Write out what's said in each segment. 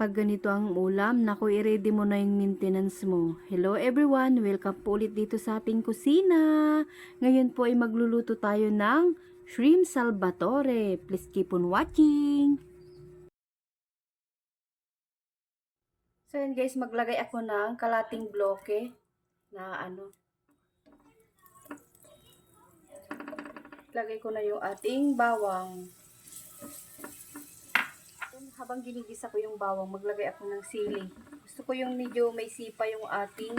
Pag ganito ang ulam, naku, i-ready mo na yung maintenance mo. Hello everyone! Welcome po ulit dito sa ating kusina. Ngayon po ay magluluto tayo ng shrimp salvatore. Please keep on watching! So yun guys, maglagay ako ng kalating bloke na ano. Lagay ko na yung ating bawang. Habang ginigisa ko yung bawang, maglagay ako ng sili. Gusto ko yung medyo may sipa yung ating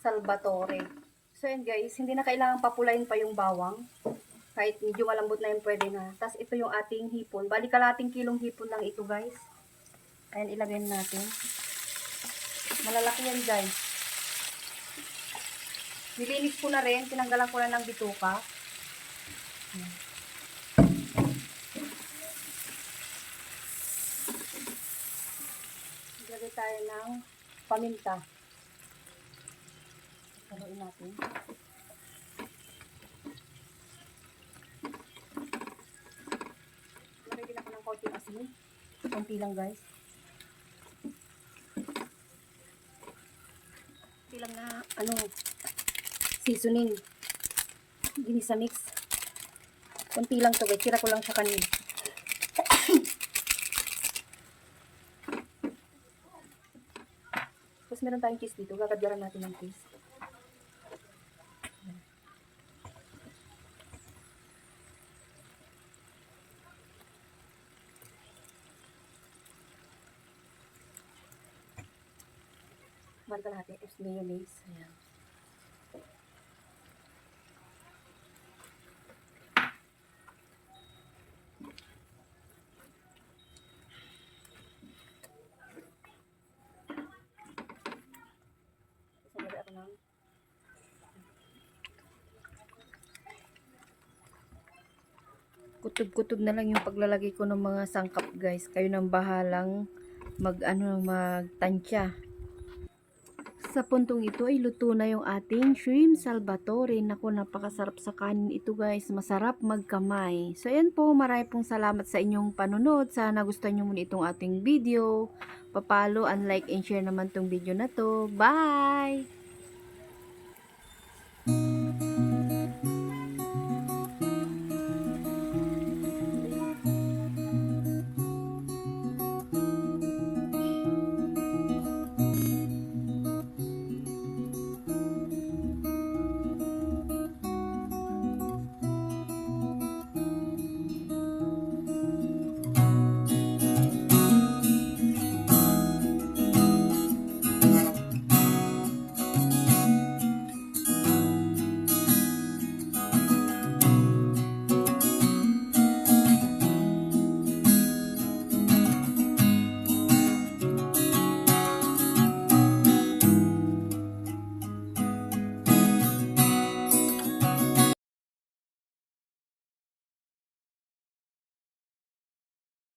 salvatore. So yun guys, hindi na kailangan papulayin pa yung bawang. Kahit medyo malambot na yun, pwede na. Tapos ito yung ating hipon. Bali kalating kilong hipon lang ito guys. Ayan, ilagay natin. Malalaki yan guys. Nilinis ko na rin. Tinanggalan ko na ng bituka. Ayan. Maglagay tayo ng paminta. Haluin natin. Lagay din ako ng konting asin. Konti lang guys. Konti lang na ano seasoning. Ginisa mix. Konti lang to guys. Tira ko lang siya kanina. Tapos meron tayong cheese dito. Gagadyaran natin ng cheese. Marga natin is mayonnaise. Ayan. Tapos nilagay ako ng kutob-kutob na lang yung paglalagay ko ng mga sangkap guys. Kayo nang bahalang mag ano magtansya. Sa puntong ito ay luto na yung ating shrimp salvatore. Naku, napakasarap sa kanin ito guys. Masarap magkamay. So ayan po, marami pong salamat sa inyong panunod. Sana gusto nyo muna itong ating video. Papalo, unlike and share naman tong video na to. Bye!